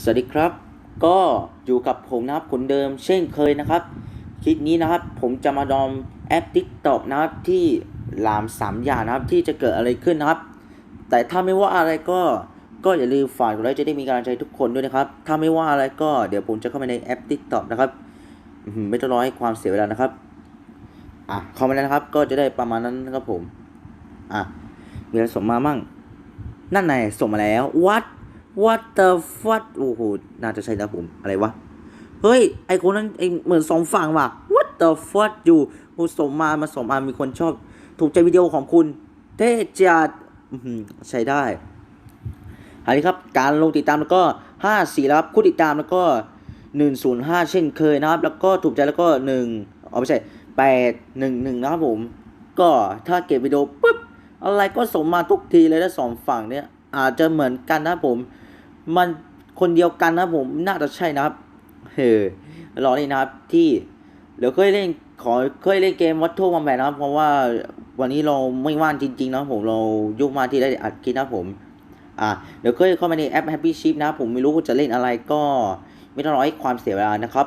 สวัสดีครับ ก็อยู่กับผมนะครับคนเดิมเช่นเคยนะครับ คลิปนี้นะครับผมจะมาดอมแอป TikTok นะครับที่หลามสามอย่างนะครับที่จะเกิดอะไรขึ้นนะครับ แต่ถ้าไม่ว่าอะไรก็ก็อย่าลืมฝากกดไลค์จะได้มีกำลังใจทุกคนด้วยนะครับ ถ้าไม่ว่าอะไรก็เดี๋ยวผมจะเข้าไปในแอป TikTok นะครับไม่ต้องรอให้ความเสียเวลานะครับอะเข้ามาแล้วนะครับ ก็จะได้ประมาณนั้นนะครับผมอะมีอะไรส่งมามั่งนั่นไงส่งมาแล้ว what what the fuck โอ้โห น่าจะใช่นะผม อะไรวะ เฮ้ย ไอคนนั้นไอเหมือนสองฝั่งว่ะ what the fuck อยู่โอ้ส่งมา มาส่งมา มีคนชอบ ถูกใจวิดีโอของคุณ เท่จัดใช้ได้อันนี้ครับ การลงติดตามแล้วก็5 4แล้วครับผู้ติดตามแล้วก็105เช่นเคยนะครับ แล้วก็ถูกใจแล้วก็1อ๋อไม่ใช่8 1 1นะครับผม ก็ถ้าเก็บวิดีโอปุ๊บ อะไรก็ส่งมาทุกทีเลยนะสองฝั่งเนี่ยอาจจะเหมือนกันนะผม มันคนเดียวกันนะผมน่าจะใช่นะครับเฮ้ยรอนี่นะครับที่เดี๋ยวเคยเล่นขอเคยเล่นเกมวัตถุมาแบบนะครับ เพราะว่าวันนี้เราไม่ว่างจริง ๆ นะผมเรายุ่งมากที่ได้อัดคลิปนะผม อ่าเดี๋ยวเคยเข้ามาในแอป Happy Ship นะผมไม่รู้ว่าจะเล่นอะไรก็ ไม่ต้องรอให้ความเสียเวลานะครับ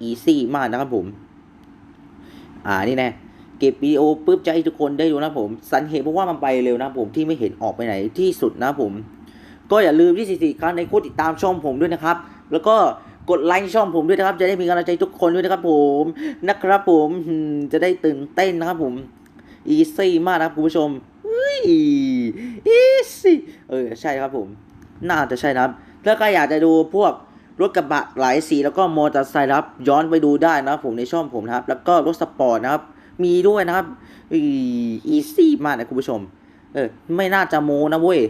อีซี่มากนะครับผม อ่านี่แน่เก็บวิดีโอปุ๊บจะให้ทุกคนได้ดูนะผม สันเหตุเพราะว่ามันไปเร็วนะผมที่ไม่เห็นออกไปไหนที่สุดนะผม ก็อย่าลืม24ครั้งในกดติดตามช่องผมด้วยนะครับ แล้วก็กดไลค์ช่องผมด้วยนะครับ จะได้มีกำลังใจทุกคนด้วยนะครับผมนะครับผมจะได้ตื่นเต้นนะครับผมอีซี่มากนะครับคุณผู้ชมอีซี่เออใช่ครับผม น่าจะใช่นะครับถ้าใครอยากจะดูพวกรถกระบะหลายสีแล้วก็มอเตอร์ไซค์รับย้อนไปดูได้นะครับผมในช่องผมนะครับ แล้วก็รถสปอร์ตนะครับ มีด้วยนะครับอีซี่มากนะคุณผู้ชม เออไม่น่าจะโมนะเว้ย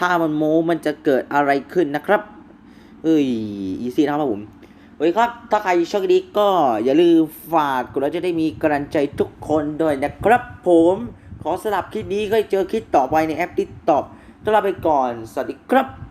ถ้ามันโมมันจะเกิดอะไรขึ้นนะครับ เอ้ยอีซี่นะครับผมโอเคครับ ถ้าใครชอบคลิปนี้ก็อย่าลืมฝากกดไลค์จะได้มีกำลังใจทุกคนด้วยนะครับ ผมขอสลับคลิปนี้ก็เจอคลิปต่อไปในแอปติ๊กต็อกต้องลาไปก่อน สวัสดีครับ